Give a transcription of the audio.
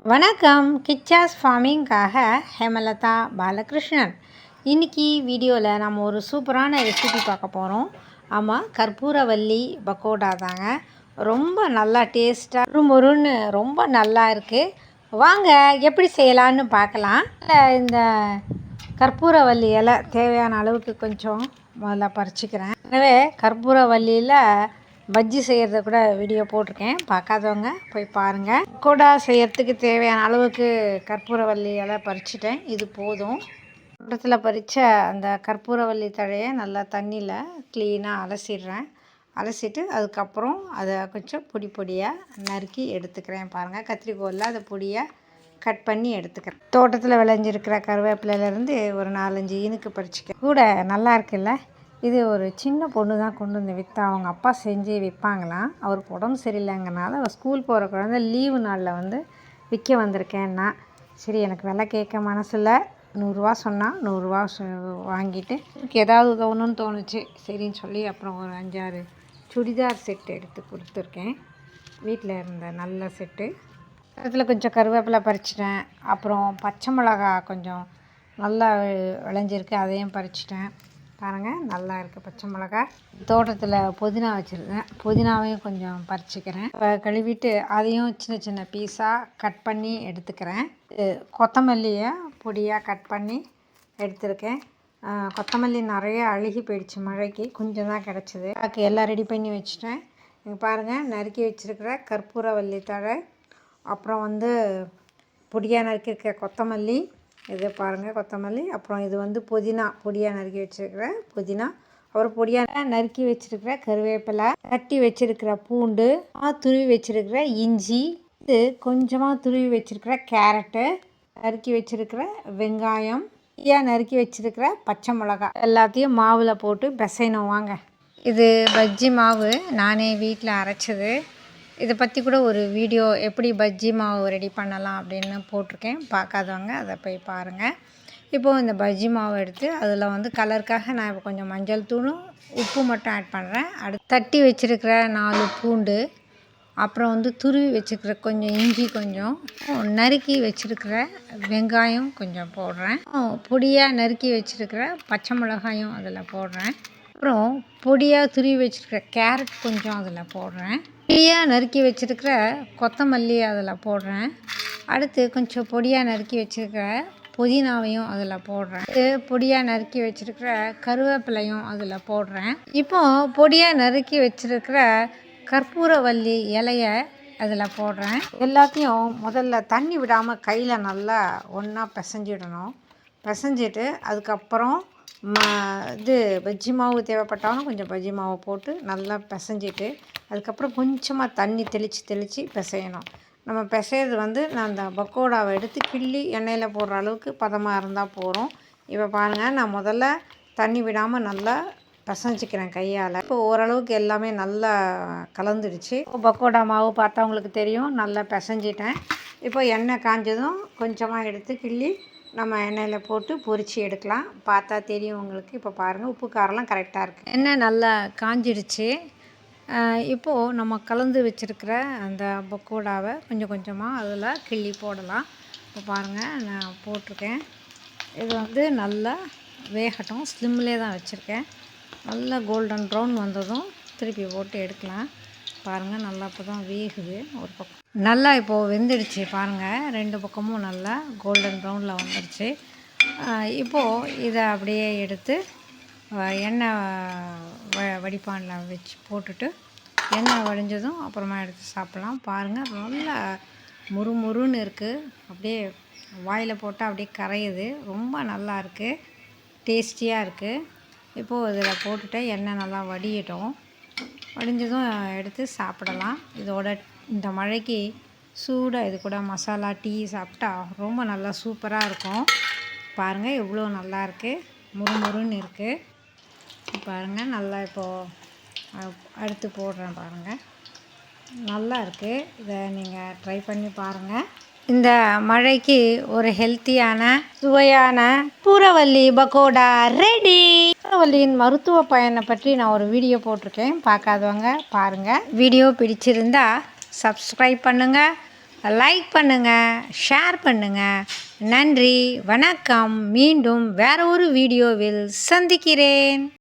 வணக்கம். கிச்சாஸ் ஃபார்மிங்காக ஹேமலதா பாலகிருஷ்ணன். இன்றைக்கி வீடியோவில் நம்ம ஒரு சூப்பரான ரெசிபி பார்க்க போகிறோம் ஆமாம் கற்பூரவல்லி பக்கோடா தாங்க. ரொம்ப நல்லா டேஸ்ட்டாக மொறுன்னு ரொம்ப நல்லா இருக்குது வாங்க எப்படி செய்யலான்னு பார்க்கலாம். இந்த கற்பூரவல்லி இலை தேவையான அளவுக்கு கொஞ்சம் முதல்ல பறிச்சிக்கிறேன். எனவே கற்பூரவல்லியில் பஜ்ஜி செய்கிறத கூட வீடியோ போட்டிருக்கேன். பார்க்காதவங்க போய் பாருங்கள் கூட செய்கிறதுக்கு தேவையான அளவுக்கு கற்பூரவல்லியெல்லாம் பறிச்சிட்டேன். இது போதும். தோட்டத்தில் பறித்த அந்த கற்பூரவல்லி தழையை நல்லா தண்ணியில் க்ளீனாக அலசிடுறேன். அலசிட்டு அதுக்கப்புறம் அதை கொஞ்சம் பொடி பொடியாக நறுக்கி எடுத்துக்கிறேன் பாருங்கள் கத்திரிக்கோலில் அதை பொடியாக கட் பண்ணி எடுத்துக்கிறேன். தோட்டத்தில் விளைஞ்சிருக்கிற கருவேப்பிலையிலேருந்து ஒரு நாலஞ்சு இனுக்கு பறிச்சிக்க கூட நல்லா இருக்குல்ல? இது ஒரு சின்ன பொண்ணு தான் கொண்டு வந்து விற்றா அவங்க அப்பா செஞ்சு விற்பாங்களாம் அவருக்கு உடம்பு சரியில்லைங்கனால அவள் ஸ்கூல் போகிற குழந்த லீவு நாளில் வந்து விற்க வந்திருக்கேன்னா சரி எனக்கு விலை கேட்க மனசில் நூறுரூவா சொன்னால் நூறுரூவா வாங்கிட்டு எனக்கு ஏதாவது உதவணும்னு தோணுச்சு. சரின்னு சொல்லி அப்புறம் ஒரு அஞ்சாறு சுடிதார் செட்டு எடுத்து கொடுத்துருக்கேன். வீட்டில் இருந்த நல்ல செட்டு அதில் கொஞ்சம் கருவேப்பிலை பறிச்சிட்டேன். அப்புறம் பச்சை மிளகா கொஞ்சம் நல்லா விளைஞ்சிருக்கு அதையும் பறிச்சிட்டேன். பாருங்கள் நல்லா இருக்குது பச்சை மிளகா. தோட்டத்தில் புதினா வச்சுருக்கேன். புதினாவையும் கொஞ்சம் பறிச்சிக்கிறேன். கழுவிட்டு அதையும் சின்ன சின்ன பீஸாக கட் பண்ணி எடுத்துக்கிறேன். கொத்தமல்லியை பொடியாக கட் பண்ணி எடுத்திருக்கேன். கொத்தமல்லி நிறைய அழுகி போயிடுச்சு மழைக்கு. கொஞ்சம் தான் கிடச்சிது. அதுக்கு எல்லாம் ரெடி பண்ணி வச்சுட்டேன். இங்கே பாருங்கள் நறுக்கி வச்சுருக்கிற கற்பூரவல்லி தழை அப்புறம் வந்து பொடியாக நறுக்கியிருக்க கொத்தமல்லி இது பாருங்கள் கொத்தமல்லி. அப்புறம் இது வந்து புதினா பொடியாக நறுக்கி வச்சுருக்கிறேன். புதினா. அப்புறம் பொடியாக நறுக்கி வச்சுருக்கிற கருவேப்பிலை கட்டி வச்சுருக்கிற பூண்டு துருவி வச்சுருக்கிற இஞ்சி இது கொஞ்சமாக துருவி வச்சுருக்கிற கேரட்டு நறுக்கி வச்சுருக்கிற வெங்காயம் ஏன் நறுக்கி வச்சுருக்கிற பச்சை மிளகா எல்லாத்தையும் மாவில் போட்டு பிசையணும். வாங்க. இது பஜ்ஜி மாவு. நானே வீட்டில் அரைச்சது. இதை பற்றி கூட ஒரு வீடியோ எப்படி பஜ்ஜி மாவு ரெடி பண்ணலாம் அப்படின்னு போட்டிருக்கேன். பார்க்காதவங்க அதை போய் பாருங்கள் இப்போது இந்த பஜ்ஜி மாவு எடுத்து அதில் வந்து கலருக்காக நான் இப்போ கொஞ்சம் மஞ்சள் தூளும் உப்பு மட்டும் ஆட் பண்ணுறேன் அடுத்து தட்டி வச்சுருக்கிற நாலு பூண்டு அப்புறம் வந்து துருவி வச்சுருக்கிற கொஞ்சம் இஞ்சி கொஞ்சம் நறுக்கி வச்சுருக்கிற வெங்காயம் கொஞ்சம் போடுறேன். பொடியாக நறுக்கி வச்சுருக்கிற பச்சை மிளகாயும் அதில் போடுறேன். அப்புறம் பொடியாக துருவி வச்சுருக்கிற கேரட் கொஞ்சம் அதில் போடுறேன். பொடியாக நறுக்கி வச்சுருக்கிற கொத்தமல்லி அதில் போடுறேன். அடுத்து கொஞ்சம் பொடியாக நறுக்கி வச்சுருக்கிற புதினாவையும் அதில் போடுறேன். பொடியாக நறுக்கி வச்சுருக்கிற கருவேப்பிலையும் அதில் போடுறேன். இப்போது பொடியாக நறுக்கி வச்சுருக்கிற கற்பூரவல்லி இலைய அதில் போடுறேன். எல்லாத்தையும் முதல்ல தண்ணி விடாமல் கையில் நல்லா ஒன்றா பிசைஞ்சிடணும். பிசைஞ்சிட்டு அதுக்கப்புறம் இது பஜ்ஜி மாவு தேவைப்பட்டாலும் கொஞ்சம் பஜ்ஜி மாவு போட்டு நல்லா பிசைஞ்சிட்டு அதுக்கப்புறம் கொஞ்சமாக தண்ணி தெளித்து தெளித்து பிசையணும். நம்ம பிசையிறது வந்து நான் அந்த பக்கோடாவை எடுத்து கிள்ளி எண்ணெயில் போடுற அளவுக்கு பதமாக இருந்தால் போகிறோம் இப்போ பாருங்கள் நான் முதல்ல தண்ணி விடாமல் நல்லா பிசைஞ்சிக்கிறேன் கையால். இப்போ ஓரளவுக்கு எல்லாமே நல்லா கலந்துடுச்சு. பக்கோடா மாவு பார்த்தா உங்களுக்கு தெரியும் நல்லா பிசைஞ்சிட்டேன். இப்போ எண்ணெய் காஞ்சதும் கொஞ்சமாக எடுத்து கிள்ளி நம்ம எண்ணெயில் போட்டு பொரித்து எடுக்கலாம். பார்த்தா தெரியும் உங்களுக்கு. இப்போ பாருங்கள் உப்பு காரெல்லாம் கரெக்டாக இருக்குது எண்ணெய் நல்லா காஞ்சிடுச்சு. இப்போது நம்ம கலந்து வச்சுருக்கிற அந்த பக்கோடாவை கொஞ்சம் கொஞ்சமாக அதில் கிள்ளி போடலாம். இப்போ பாருங்கள் நான் போட்டிருக்கேன். இது வந்து நல்லா வேகட்டும். ஸ்லிம்லே தான் வச்சுருக்கேன். நல்லா கோல்டன் ப்ரௌன் வந்ததும் திருப்பி போட்டு எடுக்கலாம். பாருங்கள் நல்லா இப்போ தான் வேகுது. ஒரு பக்கம். நல்லா இப்போது வெந்துடுச்சு பாருங்கள் ரெண்டு பக்கமும் நல்லா கோல்டன் ப்ரௌனில் வந்துடுச்சு இப்போது இதை அப்படியே எடுத்து எண்ணெய் வ வடிப்பானில் வச்சு போட்டுட்டு எண்ணெய் வடிஞ்சதும் அப்புறமா எடுத்து சாப்பிட்லாம். பாருங்கள் நல்லா முறுமுறுன்னு இருக்குது அப்படியே வாயில் போட்டால் அப்படியே கரையுது. ரொம்ப நல்லா இருக்குது டேஸ்டியாக இருக்குது இப்போது இதில் போட்டுட்டு எண்ணெய் நல்லா வடியட்டும். வடிஞ்சதும் எடுத்து சாப்பிடலாம். இதோட இந்த மழைக்கு சூடாக இது கூட மசாலா டீ சாப்பிட்டா ரொம்ப நல்லா சூப்பராக இருக்கும். பாருங்கள் எவ்வளோ நல்லா இருக்குது முறுமுறுன்னு இருக்குது பாருங்கள் நல்லா இப்போது அடுத்து போடுறேன் பாருங்கள் நல்லா இருக்குது இதை நீங்கள் ட்ரை பண்ணி பாருங்கள் இந்த மழைக்கு ஒரு ஹெல்த்தியான சுவையான பூரவல்லி பக்கோடா ரெடி பூரவல்லியின் மருத்துவ பயனை பற்றி நான் ஒரு வீடியோ போட்டிருக்கேன். பார்க்காதவங்க பாருங்கள் வீடியோ பிடிச்சிருந்தா சப்ஸ்கிரைப் பண்ணுங்கள் லைக் பண்ணுங்கள் ஷேர் பண்ணுங்கள் நன்றி வணக்கம். மீண்டும் வேற ஒரு வீடியோவில் சந்திக்கிறேன்.